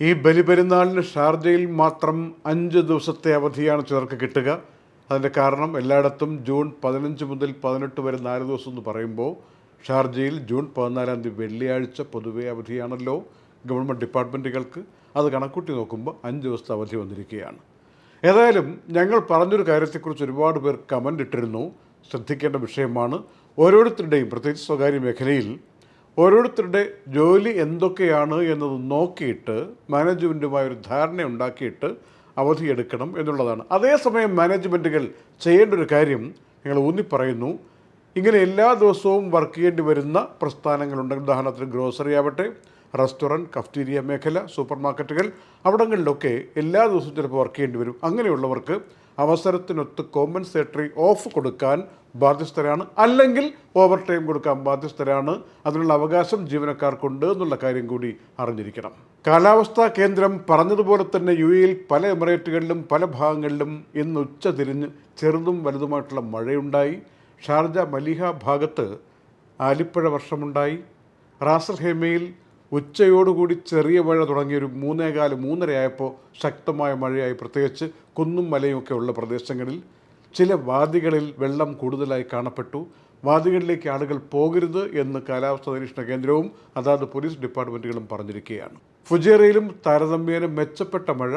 ഈ ബലിപെരുന്നാളിന് ഷാർജയിൽ മാത്രം അഞ്ച് ദിവസത്തെ അവധിയാണ് ചിലർക്ക് കിട്ടുക. അതിന്റെ കാരണം എല്ലായിടത്തും ജൂൺ പതിനഞ്ച് മുതൽ പതിനെട്ട് വരെ നാല് ദിവസം എന്ന് പറയുമ്പോൾ ഷാർജയിൽ ജൂൺ പതിനാലാം തീയതി വെള്ളിയാഴ്ച പൊതുവെ അവധിയാണല്ലോ ഗവൺമെന്റ് ഡിപ്പാർട്ട്മെന്റുകൾക്ക്. അത് കണക്കൂട്ടി നോക്കുമ്പോൾ അഞ്ച് ദിവസത്തെ അവധി വന്നിരിക്കുകയാണ്. ഏതായാലും ഞങ്ങൾ പറഞ്ഞൊരു കാര്യത്തെക്കുറിച്ച് ഒരുപാട് പേർ കമന്റ് ഇട്ടിരുന്നു. ശ്രദ്ധിക്കേണ്ട വിഷയമാണ്. ഓരോരുത്തരുടെയും പ്രത്യേകിച്ച് സ്വകാര്യ മേഖലയിൽ ഓരോരുത്തരുടെ ജോലി എന്തൊക്കെയാണ് എന്നത് നോക്കിയിട്ട് മാനേജ്മെന്റുമായി ഒരു ധാരണ ഉണ്ടാക്കിയിട്ട് അവധിയെടുക്കണം എന്നുള്ളതാണ്. അതേസമയം മാനേജ്മെന്റുകൾ ചെയ്യേണ്ട ഒരു കാര്യം നിങ്ങൾ ഊന്നി പറയുന്നു ഇങ്ങനെ എല്ലാ ദിവസവും വർക്ക് ചെയ്യേണ്ടി വരുന്ന പ്രസ്ഥാനങ്ങളുണ്ട്. ഉദാഹരണത്തിന് ഗ്രോസറി ആവട്ടെ റെസ്റ്റോറന്റ് കഫ്റ്റീരിയ മേഖല സൂപ്പർ മാർക്കറ്റുകൾ അവിടങ്ങളിലൊക്കെ എല്ലാ ദിവസവും ചിലപ്പോൾ വർക്ക് ചെയ്യേണ്ടി വരും. അങ്ങനെയുള്ളവർക്ക് അവസരത്തിനൊത്ത് കോമ്പൻസേറ്ററി ഓഫ് കൊടുക്കാൻ ബാധ്യസ്ഥരാണ്. അല്ലെങ്കിൽ ഓവർ ടൈം കൊടുക്കാൻ ബാധ്യസ്ഥരാണ്. അതിനുള്ള അവകാശം ജീവനക്കാർക്കുണ്ട് എന്നുള്ള കാര്യം കൂടി അറിഞ്ഞിരിക്കണം. കാലാവസ്ഥാ കേന്ദ്രം പറഞ്ഞതുപോലെ തന്നെ യു എയിൽ പല എമിറേറ്റുകളിലും പല ഭാഗങ്ങളിലും ഇന്ന് ഉച്ച തിരിഞ്ഞ് ചെറുതും വലുതുമായിട്ടുള്ള മഴയുണ്ടായി. ഷാർജ മലിഹ ഭാഗത്ത് ആലിപ്പഴ വർഷമുണ്ടായി. റാസൽ ഹേമയിൽ ഉച്ചയോടുകൂടി ചെറിയ മഴ തുടങ്ങിയ ഒരു മൂന്നേകാൽ മൂന്നരയായപ്പോൾ ശക്തമായ മഴയായി. പ്രത്യേകിച്ച് കുന്നും മലയും ഒക്കെ ഉള്ള പ്രദേശങ്ങളിൽ ചില വാദികളിൽ വെള്ളം കൂടുതലായി കാണപ്പെട്ടു. വാദികളിലേക്ക് ആളുകൾ പോകരുത് എന്ന് കാലാവസ്ഥാ നിരീക്ഷണ കേന്ദ്രവും അതാത് പോലീസ് ഡിപ്പാർട്ട്മെന്റുകളും പറഞ്ഞിരിക്കുകയാണ്. ഫുജേറയിലും താരതമ്യേന മെച്ചപ്പെട്ട മഴ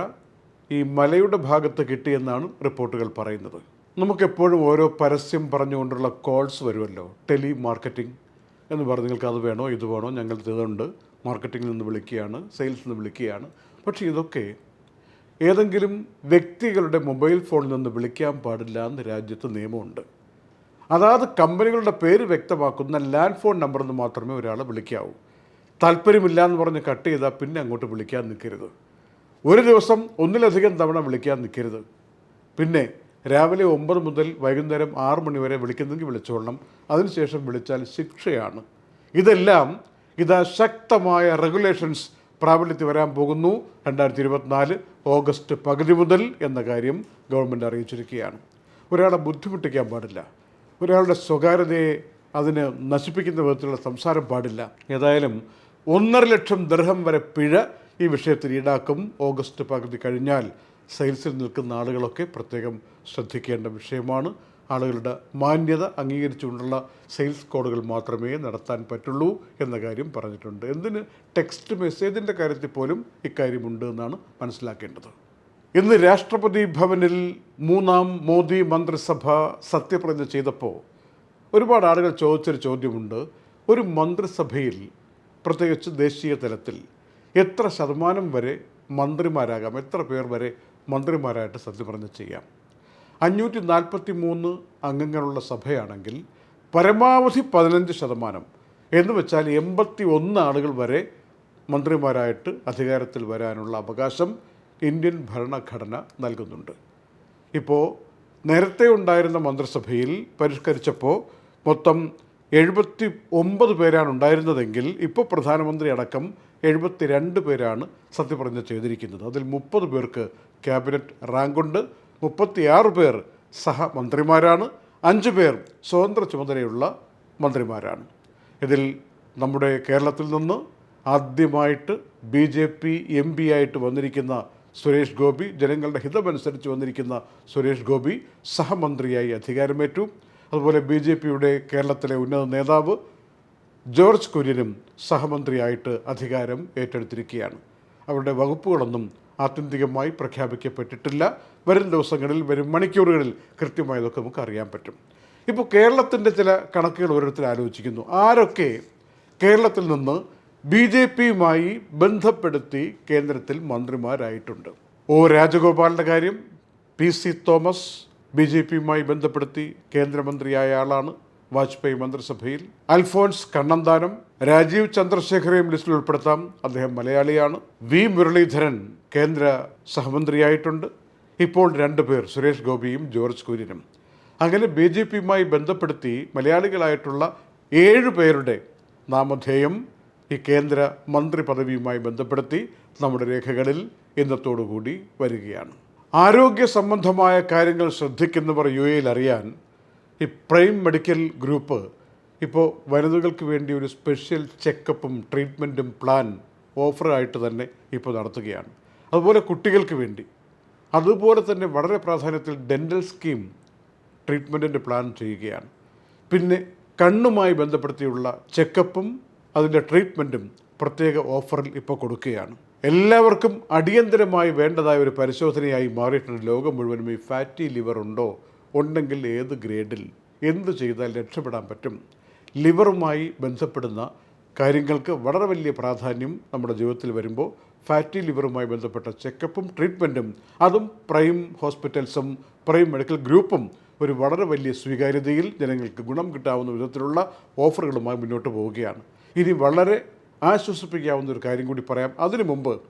ഈ മലയുടെ ഭാഗത്ത് കിട്ടിയെന്നാണ് റിപ്പോർട്ടുകൾ പറയുന്നത്. നമുക്കെപ്പോഴും ഓരോ പരസ്യം പറഞ്ഞുകൊണ്ടുള്ള കോൾസ് വരുമല്ലോ. ടെലി മാർക്കറ്റിംഗ് എന്ന് പറഞ്ഞ് നിങ്ങൾക്ക് അത് വേണോ ഇത് വേണോ ഞങ്ങൾ ഇതുണ്ട്. മാർക്കറ്റിങ്ങിൽ നിന്ന് വിളിക്കുകയാണ് സെയിൽസിൽ നിന്ന് വിളിക്കുകയാണ്. പക്ഷേ ഇതൊക്കെ ഏതെങ്കിലും വ്യക്തികളുടെ മൊബൈൽ ഫോണിൽ നിന്ന് വിളിക്കാൻ പാടില്ല എന്ന് രാജ്യത്ത് നിയമമുണ്ട്. അതാത് കമ്പനികളുടെ പേര് വ്യക്തമാക്കുന്ന ലാൻഡ് ഫോൺ നമ്പറിൽ നിന്ന് മാത്രമേ ഒരാളെ വിളിക്കാവൂ. താല്പര്യമില്ല എന്ന് പറഞ്ഞ് കട്ട് ചെയ്താൽ പിന്നെ അങ്ങോട്ട് വിളിക്കാൻ നിൽക്കരുത്. ഒരു ദിവസം ഒന്നിലധികം തവണ വിളിക്കാൻ നിൽക്കരുത്. പിന്നെ രാവിലെ ഒമ്പത് മുതൽ വൈകുന്നേരം ആറ് മണി വരെ വിളിക്കുന്നെങ്കിൽ വിളിച്ചോളണം. അതിനുശേഷം വിളിച്ചാൽ ശിക്ഷയാണ്. ഇതെല്ലാം ഇതാ ശക്തമായ റെഗുലേഷൻസ് പ്രാബല്യത്തിൽ വരാൻ പോകുന്നു. രണ്ടായിരത്തി ഇരുപത്തിനാല് ഓഗസ്റ്റ് പകുതി മുതൽ എന്ന കാര്യം ഗവൺമെന്റ് അറിയിച്ചിരിക്കുകയാണ്. ഒരാളെ ബുദ്ധിമുട്ടിക്കാൻ പാടില്ല. ഒരാളുടെ സ്വകാര്യതയെ അതിന് നശിപ്പിക്കുന്ന വിധത്തിലുള്ള സംസാരം പാടില്ല. ഏതായാലും ഒന്നര ലക്ഷം ദർഹം വരെ പിഴ ഈ വിഷയത്തിൽ ഈടാക്കും. ഓഗസ്റ്റ് പകുതി കഴിഞ്ഞാൽ സെയിൽസിൽ നിൽക്കുന്ന ആളുകളൊക്കെ പ്രത്യേകം ശ്രദ്ധിക്കേണ്ട വിഷയമാണ്. ആളുകളുടെ മാന്യത അംഗീകരിച്ചുകൊണ്ടുള്ള സെയിൽസ് കോഡുകൾ മാത്രമേ നടത്താൻ പറ്റുള്ളൂ എന്ന കാര്യം പറഞ്ഞിട്ടുണ്ട്. എന്തിന് ടെക്സ്റ്റ് മെസ്സേജിന്റെ കാര്യത്തിൽ പോലും ഇക്കാര്യമുണ്ട് എന്നാണ് മനസ്സിലാക്കേണ്ടത്. ഇന്ന് രാഷ്ട്രപതി ഭവനിൽ മൂന്നാം മോദി മന്ത്രിസഭ സത്യപ്രതിജ്ഞ ചെയ്തപ്പോൾ ഒരുപാട് ആളുകൾ ചോദിച്ചൊരു ചോദ്യമുണ്ട്. ഒരു മന്ത്രിസഭയിൽ പ്രത്യേകിച്ച് ദേശീയ തലത്തിൽ എത്ര ശതമാനം വരെ മന്ത്രിമാരാകാം? എത്ര പേർ വരെ മന്ത്രിമാരായിട്ട് സത്യപ്രതിജ്ഞ ചെയ്യാം? അഞ്ഞൂറ്റി നാൽപ്പത്തി മൂന്ന് അംഗങ്ങളുള്ള സഭയാണെങ്കിൽ പരമാവധി പതിനഞ്ച് ശതമാനം എന്ന് വെച്ചാൽ എൺപത്തി ഒന്ന് ആളുകൾ വരെ മന്ത്രിമാരായിട്ട് അധികാരത്തിൽ വരാനുള്ള അവകാശം ഇന്ത്യൻ ഭരണഘടന നൽകുന്നുണ്ട്. ഇപ്പോൾ നേരത്തെ ഉണ്ടായിരുന്ന മന്ത്രിസഭയിൽ പരിഷ്കരിച്ചപ്പോൾ മൊത്തം എഴുപത്തി ഒമ്പത് പേരാണ് ഉണ്ടായിരുന്നതെങ്കിൽ ഇപ്പോൾ പ്രധാനമന്ത്രി അടക്കം എഴുപത്തി രണ്ട് പേരാണ് സത്യപ്രതിജ്ഞ ചെയ്തിരിക്കുന്നത്. അതിൽ മുപ്പത് പേർക്ക് ക്യാബിനറ്റ് റാങ്കുണ്ട്. മുപ്പത്തിയാറ് പേർ സഹമന്ത്രിമാരാണ് അഞ്ച് പേർ സ്വതന്ത്ര ചുമതലയുള്ള മന്ത്രിമാരാണ്. ഇതിൽ നമ്മുടെ കേരളത്തിൽ നിന്ന് ആദ്യമായിട്ട് B J P M P ആയിട്ട് വന്നിരിക്കുന്ന സുരേഷ് ഗോപി ജനങ്ങളുടെ ഹിതമനുസരിച്ച് വന്നിരിക്കുന്ന സുരേഷ് ഗോപി സഹമന്ത്രിയായി അധികാരമേറ്റു. അതുപോലെ ബി ജെ പിയുടെ കേരളത്തിലെ ഉന്നത നേതാവ് ജോർജ് കുര്യനും സഹമന്ത്രിയായിട്ട് അധികാരം ഏറ്റെടുത്തിരിക്കുകയാണ്. അവരുടെ വകുപ്പുകളൊന്നും ആത്യന്തികമായി പ്രഖ്യാപിക്കപ്പെട്ടിട്ടില്ല. വരും ദിവസങ്ങളിൽ വരും മണിക്കൂറുകളിൽ കൃത്യമായതൊക്കെ നമുക്ക് അറിയാൻ പറ്റും. ഇപ്പോൾ കേരളത്തിന്റെ ചില കണക്കുകൾ ഓരോരുത്തർ ആലോചിക്കുന്നു. ആരൊക്കെ കേരളത്തിൽ നിന്ന് ബി ജെ പിയുമായി ബന്ധപ്പെടുത്തി കേന്ദ്രത്തിൽ മന്ത്രിമാരായിട്ടുണ്ട്? ഒ രാജഗോപാലിന്റെ കാര്യം P C Thomas B J പിയുമായി ബന്ധപ്പെടുത്തി കേന്ദ്രമന്ത്രിയായ ആളാണ്. വാജ്പേയി മന്ത്രിസഭയിൽ അൽഫോൺസ് കണ്ണന്താനം രാജീവ് ചന്ദ്രശേഖരെയും ലിസ്റ്റിൽ ഉൾപ്പെടുത്താം. അദ്ദേഹം മലയാളിയാണ്. വി. മുരളീധരൻ കേന്ദ്ര സഹമന്ത്രിയായിട്ടുണ്ട്. ഇപ്പോൾ രണ്ടുപേർ സുരേഷ് ഗോപിയും ജോർജ് കുര്യനും. അങ്ങനെ ബി ജെ പിയുമായി ബന്ധപ്പെടുത്തി മലയാളികളായിട്ടുള്ള ഏഴ് പേരുടെ നാമധേയം ഈ കേന്ദ്ര മന്ത്രി പദവിയുമായി ബന്ധപ്പെടുത്തി നമ്മുടെ രേഖകളിൽ ഇന്നത്തോടുകൂടി വരികയാണ്. ആരോഗ്യ സംബന്ധമായ കാര്യങ്ങൾ ശ്രദ്ധിക്കുന്നവർ യു എയിൽ അറിയാൻ ഈ പ്രൈം മെഡിക്കൽ ഗ്രൂപ്പ് ഇപ്പോൾ വനിതകൾക്ക് വേണ്ടി ഒരു സ്പെഷ്യൽ ചെക്കപ്പും ട്രീറ്റ്മെന്റും പ്ലാൻ ഓഫറായിട്ട് തന്നെ ഇപ്പോൾ നടത്തുകയാണ്. അതുപോലെ കുട്ടികൾക്ക് വേണ്ടി. അതുപോലെ തന്നെ വളരെ പ്രാധാന്യത്തിൽ ഡെന്റൽ സ്കീം ട്രീറ്റ്മെന്റിന്റെ പ്ലാൻ ചെയ്യുകയാണ്. പിന്നെ കണ്ണുമായി ബന്ധപ്പെടുത്തിയുള്ള ചെക്കപ്പും അതിന്റെ ട്രീറ്റ്മെന്റും പ്രത്യേക ഓഫറിൽ ഇപ്പോൾ കൊടുക്കുകയാണ്. എല്ലാവർക്കും അടിയന്തരമായി വേണ്ടതായ ഒരു പരിശോധനയായി മാറിയിട്ടുണ്ട്. ലോകം മുഴുവനും ഈ ഫാറ്റി ലിവർ ഉണ്ടോ ഉണ്ടെങ്കിൽ ഏത് ഗ്രേഡിൽ എന്ത് ചെയ്താൽ രക്ഷപ്പെടാൻ പറ്റും? ലിവറുമായി ബന്ധപ്പെടുന്ന കാര്യങ്ങൾക്ക് വളരെ വലിയ പ്രാധാന്യം നമ്മുടെ ജീവിതത്തിൽ വരുമ്പോൾ ഫാറ്റി ലിവറുമായി ബന്ധപ്പെട്ട ചെക്കപ്പും ട്രീറ്റ്മെന്റും അതും പ്രൈം ഹോസ്പിറ്റൽസും പ്രൈം മെഡിക്കൽ ഗ്രൂപ്പും ഒരു വളരെ വലിയ സ്വീകാര്യതയിൽ ജനങ്ങൾക്ക് ഗുണം കിട്ടാവുന്ന വിധത്തിലുള്ള ഓഫറുകളുമായി മുന്നോട്ട് പോവുകയാണ്. ഇനി വളരെ ആശ്വസിപ്പിക്കാവുന്ന ഒരു കാര്യം കൂടി പറയാം. അതിനു മുമ്പ്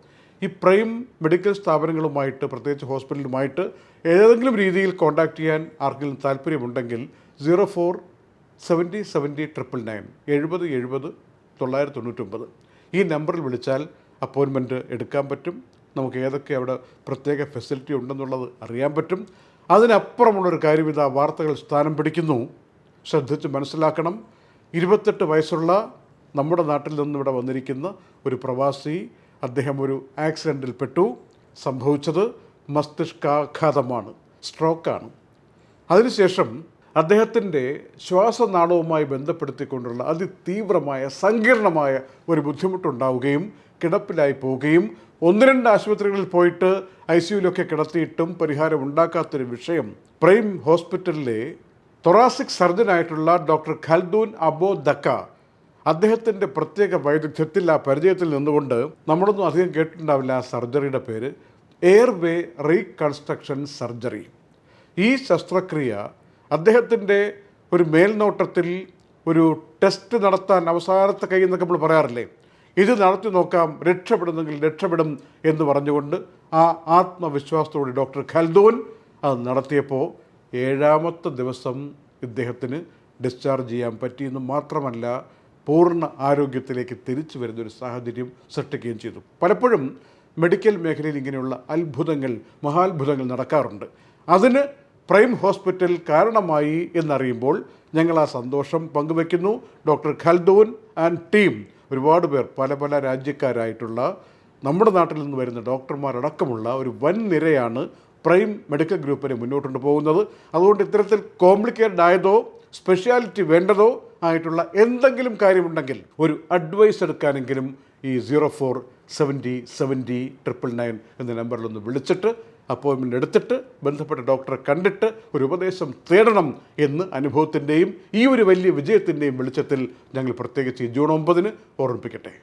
ഈ പ്രൈം മെഡിക്കൽ സ്ഥാപനങ്ങളുമായിട്ട് പ്രത്യേകിച്ച് ഹോസ്പിറ്റലുമായിട്ട് ഏതെങ്കിലും രീതിയിൽ കോൺടാക്ട് ചെയ്യാൻ ആർക്കെങ്കിലും താല്പര്യമുണ്ടെങ്കിൽ zero four seventy seventy triple nine എഴുപത് എഴുപത് തൊള്ളായിരത്തി തൊണ്ണൂറ്റൊമ്പത് ഈ നമ്പറിൽ വിളിച്ചാൽ അപ്പോയിൻമെന്റ് എടുക്കാൻ പറ്റും. നമുക്ക് ഏതൊക്കെ അവിടെ പ്രത്യേക ഫെസിലിറ്റി ഉണ്ടെന്നുള്ളത് അറിയാൻ പറ്റും. അതിനപ്പുറമുള്ളൊരു കാര്യം ഇതാ വാർത്തകൾ സ്ഥാനം പിടിക്കുന്നു. ശ്രദ്ധിച്ച് മനസ്സിലാക്കണം. ഇരുപത്തെട്ട് വയസ്സുള്ള നമ്മുടെ നാട്ടിൽ നിന്ന് ഇവിടെ വന്നിരിക്കുന്ന ഒരു പ്രവാസി അദ്ദേഹം ഒരു ആക്സിഡന്റിൽ പെട്ടു സംഭവിച്ചത് മസ്തിഷ്കാഘാതമാണ് സ്ട്രോക്കാണ്. അതിനുശേഷം അദ്ദേഹത്തിന്റെ ശ്വാസനാളവുമായി ബന്ധപ്പെടുത്തിക്കൊണ്ടുള്ള അതിതീവ്രമായ സങ്കീർണമായ ഒരു ബുദ്ധിമുട്ടുണ്ടാവുകയും കിടപ്പിലായി പോവുകയും ഒന്ന് രണ്ട് ആശുപത്രികളിൽ പോയിട്ട് ഐ സിയുലൊക്കെ കിടത്തിയിട്ടും പരിഹാരം ഉണ്ടാക്കാത്തൊരു വിഷയം പ്രൈം ഹോസ്പിറ്റലിലെ തൊറാസിക് സർജനായിട്ടുള്ള ഡോക്ടർ ഖൽദൂൻ അബോ ദക്ക അദ്ദേഹത്തിന്റെ പ്രത്യേക വൈദഗ്ധ്യത്തിൽ ആ പരിചയത്തിൽ നിന്നുകൊണ്ട് നമ്മളൊന്നും അധികം കേട്ടിട്ടുണ്ടാവില്ല ആ സർജറിയുടെ പേര്. Airway reconstruction surgery. ഈ ശസ്ത്രക്രിയ അദ്ദേഹത്തിന്റെ ഒരു മേൽനോട്ടത്തിൽ ഒരു ടെസ്റ്റ് നടത്താൻ അവസാനത്തെ കൈ എന്നൊക്കെ നമ്മൾ പറയാറില്ലേ? ഇത് നടത്തി നോക്കാം രക്ഷപ്പെടുന്നെങ്കിൽ രക്ഷപ്പെടും എന്ന് പറഞ്ഞുകൊണ്ട് ആ ആത്മവിശ്വാസത്തോടെ ഡോക്ടർ ഖൽദോൻ അത് നടത്തിയപ്പോൾ ഏഴാമത്തെ ദിവസം ഇദ്ദേഹത്തിന് ഡിസ്ചാർജ് ചെയ്യാൻ പറ്റിയെന്ന് മാത്രമല്ല പൂർണ ആരോഗ്യത്തിലേക്ക് തിരിച്ചു വരുന്ന ഒരു സാഹചര്യം സൃഷ്ടിക്കുകയും ചെയ്തു. പലപ്പോഴും മെഡിക്കൽ മേഖലയിൽ ഇങ്ങനെയുള്ള അത്ഭുതങ്ങൾ മഹാത്ഭുതങ്ങൾ നടക്കാറുണ്ട്. അതിന് പ്രൈം ഹോസ്പിറ്റൽ കാരണമായി എന്നറിയുമ്പോൾ ഞങ്ങൾ ആ സന്തോഷം പങ്കുവെക്കുന്നു. ഡോക്ടർ ഖൽദോൻ ആൻഡ് ടീം ഒരുപാട് പേർ പല പല രാജ്യക്കാരായിട്ടുള്ള നമ്മുടെ നാട്ടിൽ നിന്ന് വരുന്ന ഡോക്ടർമാരടക്കമുള്ള ഒരു വൻ നിരയാണ് പ്രൈം മെഡിക്കൽ ഗ്രൂപ്പിനെ മുന്നോട്ട് പോകുന്നത് അതുകൊണ്ട് ഇത്തരത്തിൽ കോംപ്ലിക്കേറ്റഡ് ആയതോ സ്പെഷ്യാലിറ്റി വേണ്ടതോ ആയിട്ടുള്ള എന്തെങ്കിലും കാര്യമുണ്ടെങ്കിൽ ഒരു അഡ്വൈസ് എടുക്കാനെങ്കിലും ഈ zero four seventy seventy triple nine എന്ന നമ്പറിലൊന്ന് വിളിച്ചിട്ട് അപ്പോയിൻമെന്റ് എടുത്തിട്ട് ബന്ധപ്പെട്ട ഡോക്ടറെ കണ്ടിട്ട് ഒരു ഉപദേശം തേടണം എന്ന് അനുഭവത്തിന്റെയും ഈ ഒരു വലിയ വിജയത്തിന്റെയും വെളിച്ചത്തിൽ ഞങ്ങൾ പ്രത്യേകിച്ച് ജൂൺ ഒമ്പതിന് ഓർമ്മിപ്പിക്കട്ടെ.